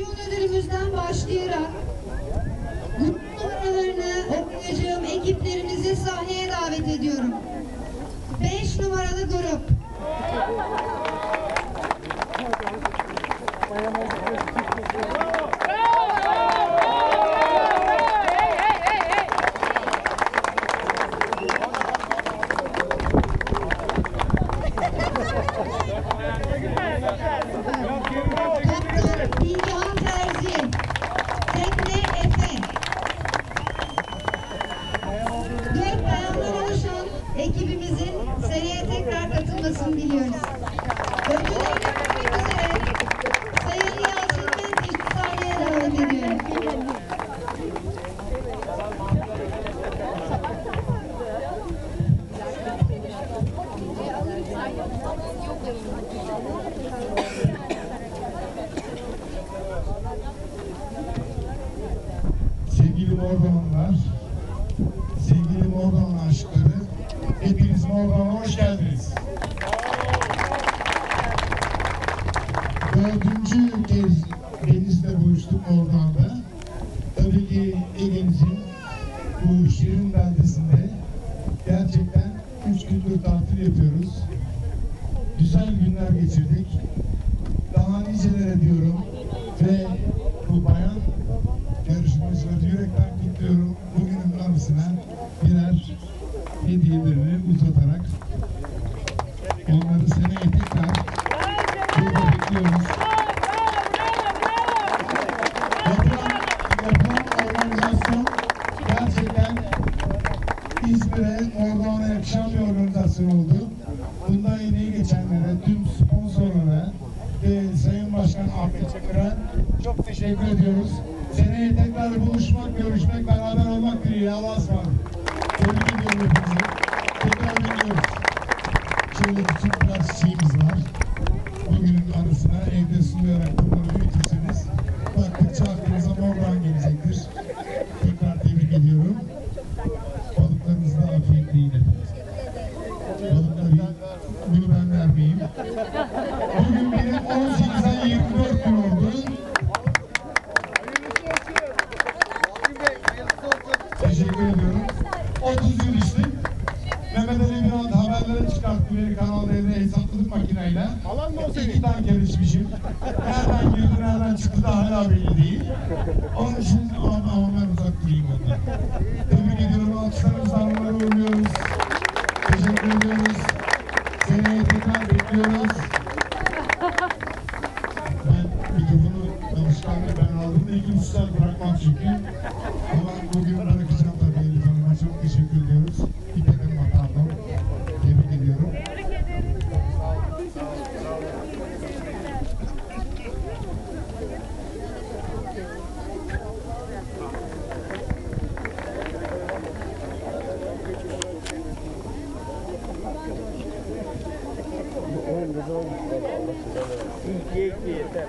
Ödülümüzden başlayarak grup numaralarını okuyacağım ekiplerimizi sahneye davet ediyorum. 5 numaralı grup. Kaptan katılmasını diliyoruz. Sayın Yalçın Menteş'i sahneye davet ediyorum. Sevgili Mordoğanlar, sevgili Mordoğan aşkları, hepiniz Mordoğan'a hoş geldiniz. Dördüncü kez denizde buluştuk Mordoğan'da. Tabii ki Ege'mizin bu şirin beldesinde gerçekten üç gündür tatil yapıyoruz. Güzel günler geçirdik. Daha nicelere diyorum ve bu bayan yarışmacıları yürekten kutluyorum. Bugünün anısına birer İzmir'e Ordu'na yakışan bir organizasyon oldu. Bundan emeği geçenlere, tüm sponsorlara ve Sayın Başkan Ahmet Çakır'a çok teşekkür ediyoruz. Seneye tekrar buluşmak, görüşmek, beraber olmak dileğiyle Allah'a ısmarladık. Tebrik ediyorum hepinizi. Tekrar bekliyoruz. Şöyle Balıkları bunu ben vermeyeyim. Bugün benim 18'den 24 gün oldu. Teşekkür ediyorum. 30 gün içtim. Mehmet Ali bir anda haberlere çıkarttı beni Kanal D'de hesapladık makineyle. Alan mı o İki senin? tanker içmişim. Nereden girdi, nereden çıktı da hala belli değil. Onun için ama ben uzak durayım ondan. Ben aldım da iki uçlar bırakmam çünkü. Ama bugün bırakacağım tabii Elif Hanım'a. Çok teşekkür ediyoruz. İpek Hanım'a pardon. Tebrik ediyorum. İki iki yeter.